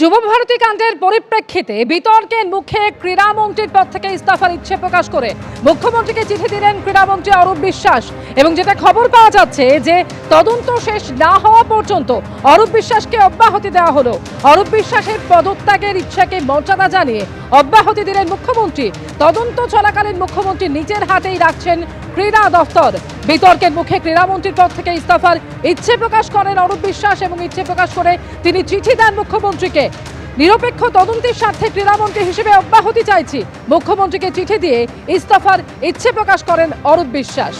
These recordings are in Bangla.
যুবভারতী কাণ্ডের পরিপ্রেক্ষিতে বিতর্কের মুখে ক্রীড়ামন্ত্রীর পদ থেকে ইস্তফার ইচ্ছে প্রকাশ করে মুখ্যমন্ত্রীকে চিঠি দিলেন ক্রীড়ামন্ত্রী অরূপ বিশ্বাস। এবং যেটা খবর পাওয়া যাচ্ছে যে তদন্ত শেষ না হওয়া পর্যন্ত অরূপ বিশ্বাসকে অব্যাহতি দেওয়া হলো। অরূপ বিশ্বাসের পদত্যাগের ইচ্ছাকে মর্যাদা জানিয়ে অব্যাহতি দিলেন মুখ্যমন্ত্রী। তদন্ত চলাকালীন মুখ্যমন্ত্রী নিজের হাতেই রাখছেন ক্রীড়া দফতর। বিতর্কের মুখে ক্রীড়ামন্ত্রীর পদ থেকে ইস্তফার ইচ্ছে প্রকাশ করেন অরূপ বিশ্বাস এবং ইচ্ছে প্রকাশ করে তিনি চিঠি দেন মুখ্যমন্ত্রীকে। নিরপেক্ষ তদন্তের স্বার্থে ক্রীড়ামন্ত্রী হিসেবে অব্যাহতি চাইছি। মুখ্যমন্ত্রীকে চিঠি দিয়ে ইস্তফার ইচ্ছে প্রকাশ করেন অরূপ বিশ্বাস।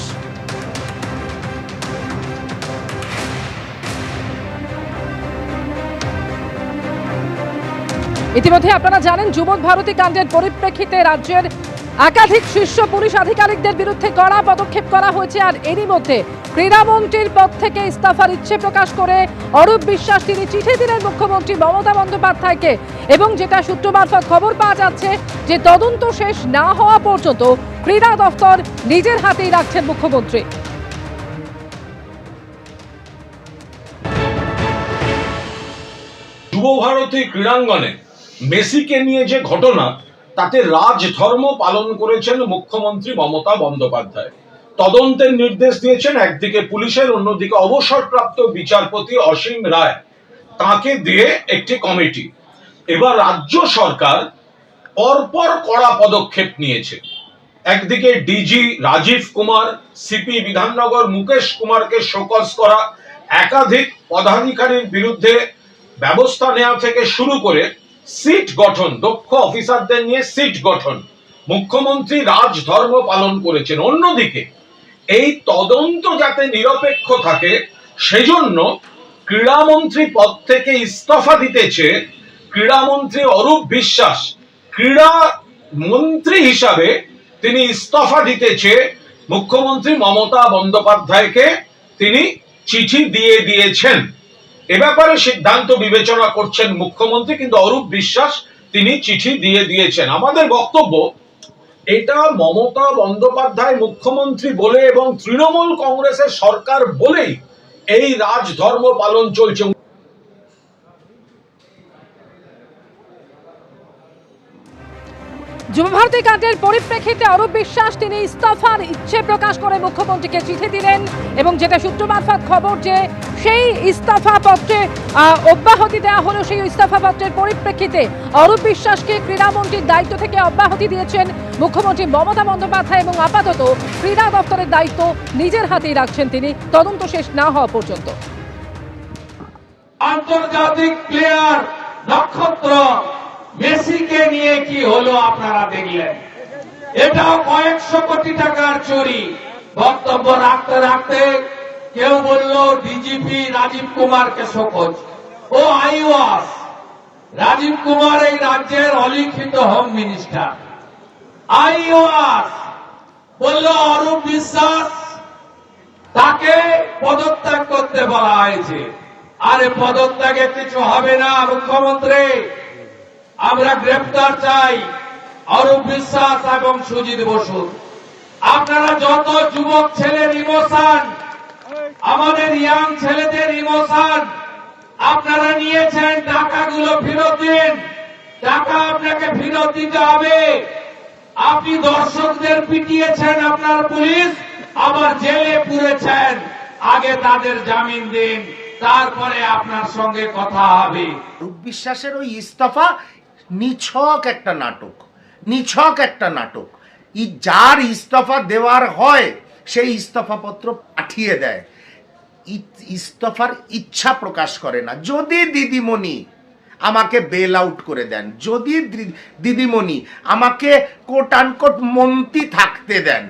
ইতিমধ্যে আপনারা জানেন, যুবক ভারতী কাণ্ডের পরিপ্রেক্ষিতে রাজ্যের একাধিক শীর্ষ পুলিশ আধিকারিকদের বিরুদ্ধে কড়া পদক্ষেপ করা হয়েছে। আর এরই মধ্যে ক্রীড়ামন্ত্রীর পদ থেকে ইস্তফার ইচ্ছে প্রকাশ করে অরূপ বিশ্বাস তিনি চিঠি দিলেন মুখ্যমন্ত্রী মমতা বন্দ্যোপাধ্যায়কে। এবং যেটা সূত্র মারফত খবর পাওয়া যাচ্ছে যে তদন্ত শেষ না হওয়া পর্যন্ত ক্রীড়া দফতর নিজের হাতেই রাখছেন মুখ্যমন্ত্রী। যুবভারতী ক্রীড়াঙ্গনে মেসিকে নিয়ে যে ঘটনা, তাতে রাজধর্ম পালন করেছেন মুখ্যমন্ত্রী মমতা বন্দ্যোপাধ্যায়। তদন্তের নির্দেশ দিয়েছেন একদিকে পুলিশের, অন্যদিকে অবসরপ্রাপ্ত বিচারপতি অসীম রায়। তাকে দিয়ে একটি কমিটি। এবার রাজ্য সরকার পরপর কড়া পদক্ষেপ নিয়েছে। একদিকে ডিজি রাজীব কুমার সিপি বিধাননগর মুকেশ কুমারকে শোকজ করা, একাধিক পদাধিকারীর বিরুদ্ধে ব্যবস্থা নেওয়া থেকে শুরু করে সিট গঠন, দক্ষ অফিসারদের নিয়ে সিট গঠন। মুখ্যমন্ত্রী রাজধর্ম পালন করেছেন। অন্যদিকে, এই তদন্ত যাতে নিরপেক্ষ থাকে, সেজন্য ক্রীড়ামন্ত্রী পদ থেকে ইস্তফা দিতেছে ক্রীড়ামন্ত্রী অরূপ বিশ্বাস। ক্রীড়া মন্ত্রী হিসাবে তিনি ইস্তফা দিতেছে মুখ্যমন্ত্রী মমতা বন্দ্যোপাধ্যায়কে। তিনি চিঠি দিয়ে দিয়েছেন। এ ব্যাপারে সিদ্ধান্ত বিবেচনা করছেন মুখ্যমন্ত্রী, কিন্তু অরূপ বিশ্বাস তিনি চিঠি দিয়ে দিয়েছেন। আমাদের বক্তব্য, এটা মমতা বন্দ্যোপাধ্যায় মুখ্যমন্ত্রী বলে এবং তৃণমূল কংগ্রেসের সরকার বলেই এই রাজধর্ম পালন চলছে। যুবভারতী কাণ্ডের পরিপ্রেক্ষিতে অরূপ বিশ্বাস, তিনি ইস্তফার ইচ্ছে প্রকাশ করে মুখ্যমন্ত্রীকে চিঠি দিলেন এবং যেটা সূত্র মারফত খবর যে সেই ইস্তফা পত্রে অব্যাহতি দেওয়া হলো, সেই ইস্তফা পত্রের পরিপ্রেক্ষিতে অরূপ বিশ্বাসকে ক্রীড়ামন্ত্রীর দায়িত্ব থেকে অব্যাহতি দিয়েছেন মুখ্যমন্ত্রী মমতা বন্দ্যোপাধ্যায় এবং আপাতত ক্রীড়া দপ্তরের দায়িত্ব নিজের হাতেই রাখছেন তিনি। তদন্ত শেষ না হওয়া পর্যন্ত। আন্তর্জাতিক প্লেয়ার নক্ষত্র। মেসিকে নিয়ে কি হলো আপনারা দেখলেন? এটাও কয়েকশো কোটি টাকার চুরি। বক্তব্য রাখতে রাখতে কেউ বলল ডিজিপি রাজীব কুমারকে শোকজ। ও আইওয়াস, রাজীব কুমার এই রাজ্যের অলিখিত হোম মিনিস্টার আইওয়াস বলল, অরূপ বিশ্বাস, তাকে পদত্যাগ করতে বলা হয়েছে। আরে পদত্যাগে কিছু হবে না, মুখ্যমন্ত্রী। আমরা গ্রেপ্তার চাই অরূপ বিশ্বাস এবং সুজিত বসু। আপনারা যত যুবক ছেলের ইমোশন, আমাদের ইয়াং ছেলেদের ইমোশন, আপনারা নিয়েছেন, টাকাগুলো ফেরত দিন। টাকা আপনাকে ফেরত দিতে হবে। আপনি দর্শকদের পিটিয়েছেন আপনার পুলিশ, আবার জেলে পুরেছেন। আগে তাদের জামিন দিন, তারপরে আপনার সঙ্গে কথা হবে। রূপ বিশ্বাসের ওই ইস্তফা নিছক একটা নাটক, নিছক একটা নাটক। ই যার ইস্তফা দেওয়ার হয়, সেই ইস্তফাপত্র পাঠিয়ে দেয়। ইস্তফার ইচ্ছা প্রকাশ করে না। যদি দিদিমণি আমাকে বেল আউট করে দেন, যদি দিদিমণি আমাকে কোট আনকোট মন্ত্রী থাকতে দেন,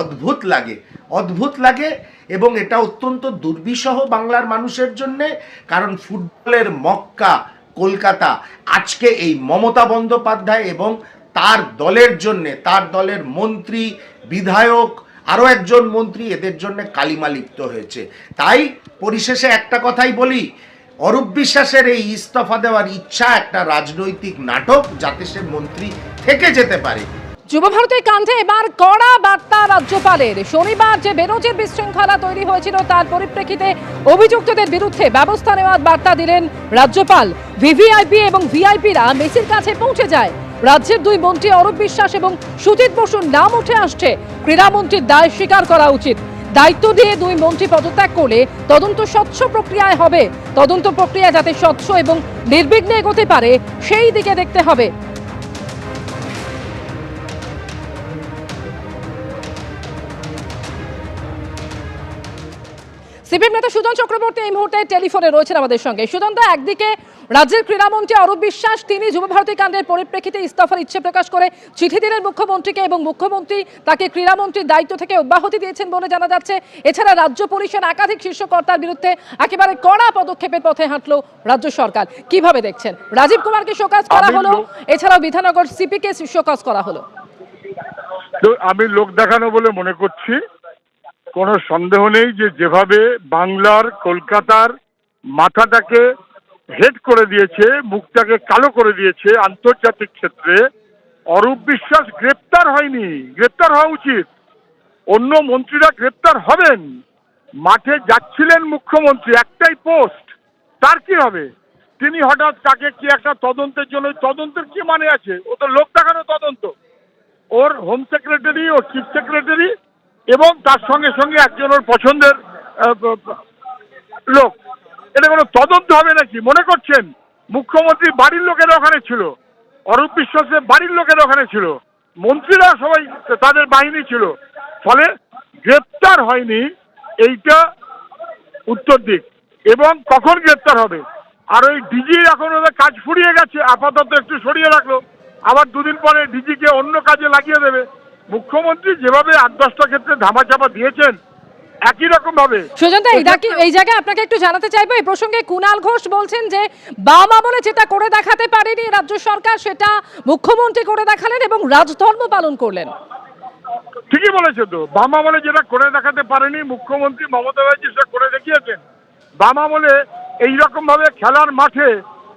অদ্ভুত লাগে অদ্ভুত লাগে এবং এটা অত্যন্ত দুর্বিষহ বাংলার মানুষের জন্যে, কারণ ফুটবলের মক্কা কলকাতা। আজকে এই মমতা বন্দ্যোপাধ্যায় এবং তার দলের জন্যে, তার দলের মন্ত্রী, বিধায়ক, আরও একজন মন্ত্রী এদের জন্য কালিমা লিপ্ত হয়েছে। তাই পরিশেষে একটা কথাই বলি, অরূপ বিশ্বাসের এই ইস্তফা দেওয়ার ইচ্ছা একটা রাজনৈতিক নাটক যাতে সে মন্ত্রী থেকে যেতে পারে। যুবভারতীর কাণ্ডে এবার কড়া বার্তা রাজ্যপালের। শনিবার যে বেরোজের বিশৃঙ্খলা তৈরি হয়েছিল, তার পরিপ্রেক্ষিতে অভিযুক্তদের বিরুদ্ধে ব্যবস্থা নেওয়ার বার্তা দিলেন রাজ্যপাল। ভিভিআইপি এবং ভিআইপিরা মেসির কাছে পৌঁছে যায়। রাজ্যের দুই মন্ত্রী অরূপ বিশ্বাস এবং সুজিত বসুর নাম উঠে আসছে। ক্রীড়ামন্ত্রীর দায় স্বীকার করা উচিত। দায়িত্ব দিয়ে দুই মন্ত্রী পদত্যাগ করলে তদন্ত স্বচ্ছ প্রক্রিয়ায় হবে। তদন্ত প্রক্রিয়া যাতে স্বচ্ছ এবং নির্বিঘ্নে এগোতে পারে, সেই দিকে দেখতে হবে। সিপিএম নেতা সুজন চক্রবর্তী এই মুহূর্তে টেলিফোনে রয়েছেন আমাদের সঙ্গে। সুজন দা একদিকে রাজ্যের ক্রীড়ামন্ত্রী অরূপ বিশ্বাস তিনি যুবভারতী কাণ্ডের পরিপ্রেক্ষিতে ইস্তফার ইচ্ছে প্রকাশ করে চিঠি দিলেন মুখ্যমন্ত্রীকে এবং মুখ্যমন্ত্রী তাকে ক্রীড়ামন্ত্রীর দায়িত্ব থেকে অব্যাহতি দিয়েছেন বলে জানা যাচ্ছে। এছাড়া রাজ্য পরিষদ একাধিক শীর্ষ কর্তার বিরুদ্ধে একেবারে কড়া পদক্ষেপের পথে হাঁটলো রাজ্য সরকার। কীভাবে দেখছেন? রাজীব কুমারকে শোকাজ করা হলো এছাড়াও বিধাননগর সিপিকে শোকাজ করা হলো। আমি লোক দেখানো বলে মনে করছি। কোনো সন্দেহ নেই যে যেভাবে বাংলার, কলকাতার মাথাটাকে হেড করে দিয়েছে, মুখটাকে কালো করে দিয়েছে আন্তর্জাতিক ক্ষেত্রে, অরূপ বিশ্বাস গ্রেপ্তার হয়নি। গ্রেপ্তার হওয়া উচিত। অন্য মন্ত্রীরা গ্রেপ্তার হবেন। মাঠে যাচ্ছিলেন মুখ্যমন্ত্রী, একটাই পোস্ট। তার কি হবে? তিনি হঠাৎ তাকে কি একটা তদন্তের জন্য, তদন্তের কি মানে আছে? ও তো লোক দেখানো তদন্ত। ওর হোম সেক্রেটারি ও চিফ সেক্রেটারি এবং তার সঙ্গে সঙ্গে একজন ওর পছন্দের লোক। এটা কোনো তদন্ত হবে নাকি? মনে করছেন? মুখ্যমন্ত্রী বাড়ির লোকেরা ওখানে ছিল। অরূপ বিশ্বাসের বাড়ির লোকেরা ওখানে ছিল। মন্ত্রীরা সবাই তাদের বাহিনী ছিল। ফলে গ্রেপ্তার হয়নি এইটা উত্তর দিক। এবং কখন গ্রেপ্তার হবে? আর ওই ডিজি এখন ওদের কাজ ফুরিয়ে গেছে, আপাতত একটু সরিয়ে রাখল। আবার দুদিন পরে ডিজিকে অন্য কাজে লাগিয়ে দেবে। মুখ্যমন্ত্রী যেভাবে আট দশটা ক্ষেত্রে ধামাচাপা দিয়েছেন একই রকম ভাবে। সুজনদা এই জায়গায় আপনাকে একটু জানাতে চাইব এই প্রসঙ্গে কুণাল ঘোষ বলছেন যে বাম আমলে যেটা করে দেখাতে পারেনি রাজ্য সরকার সেটা মুখ্যমন্ত্রী করে দেখালেন এবং রাজধর্ম পালন করলেন। ঠিকই বলেছে তো বাম আমলে যেটা করে দেখাতে পারেনি মুখ্যমন্ত্রী মমতা ব্যানার্জি সেটা করে দেখিয়েছেন। বাম আমলে এইরকম ভাবে খেলার মাঠে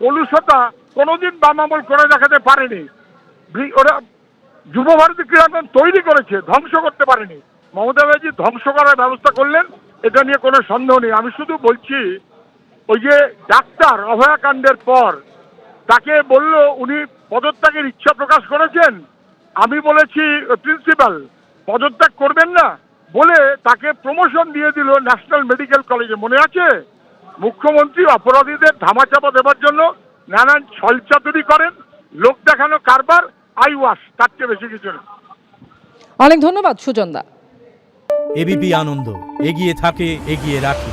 কলুষতা কোনোদিন বাম আমল করে দেখাতে পারেনি। ওরা যুব ভারতী ক্রীড়াঙ্গন তৈরি করেছে, ধ্বংস করতে পারেনি। মমতা ব্যানার্জি ধ্বংস করার ব্যবস্থা করলেন, এটা নিয়ে কোনো সন্দেহ নেই। আমি শুধু বলছি, ওই যে ডাক্তার অভয়াকাণ্ডের পর তাকে বলল, উনি পদত্যাগের ইচ্ছা প্রকাশ করেছেন। আমি বলেছি, প্রিন্সিপাল, পদত্যাগ করবেন না বলে তাকে প্রমোশন দিয়ে দিল ন্যাশনাল মেডিকেল কলেজে। মনে আছে? মুখ্যমন্ত্রী অপরাধীদের ধামাচাপা দেওয়ার জন্য নানান ছলচাতুরি করেন, লোক দেখানো কারবার আই ওয়াশ তার চেয়ে বেশি কিছু না। অনেক ধন্যবাদ সুজনদা। এবিপি আনন্দ এগিয়ে থাকে এগিয়ে রাখে।